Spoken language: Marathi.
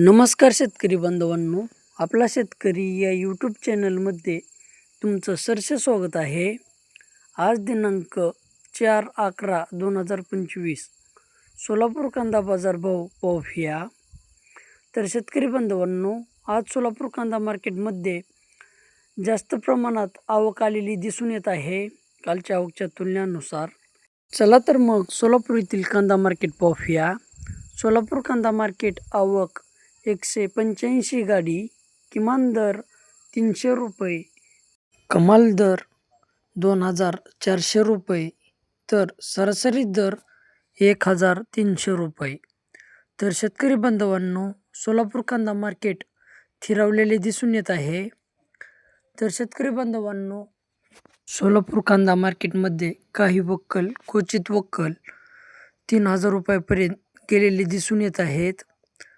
नमस्कार शेतकरी बांधवांनो आपला शेतकरी या यूट्यूब चॅनलमध्ये तुमचं सरसे स्वागत आहे. आज दिनांक चार अकरा दोन हजार पंचवीस सोलापूर कांदा बाजार भाव पाहूया तर शेतकरी बांधवांनो आज सोलापूर कांदा मार्केटमध्ये जास्त प्रमाणात आवक आलेली दिसून येत आहे कालच्या आवकच्या तुलनेनुसार. चला तर मग सोलापूर येथील कांदा मार्केट पाहूया सोलापूर कांदा मार्केट आवक एकशे पंच्याऐंशी गाडी किमान दर तीनशे रुपये. कमाल दर दोन हजार चारशे रुपये तर सरासरी दर एक हजार तीनशे रुपये. तर शेतकरी बांधवांनो सोलापूर कांदा मार्केट थिरवलेले दिसून येत आहे. तर शेतकरी बांधवांनो सोलापूर कांदा मार्केटमध्ये काही वक्कल क्वचित वक्कल तीन हजार रुपयापर्यंत गेलेले दिसून येत आहेत.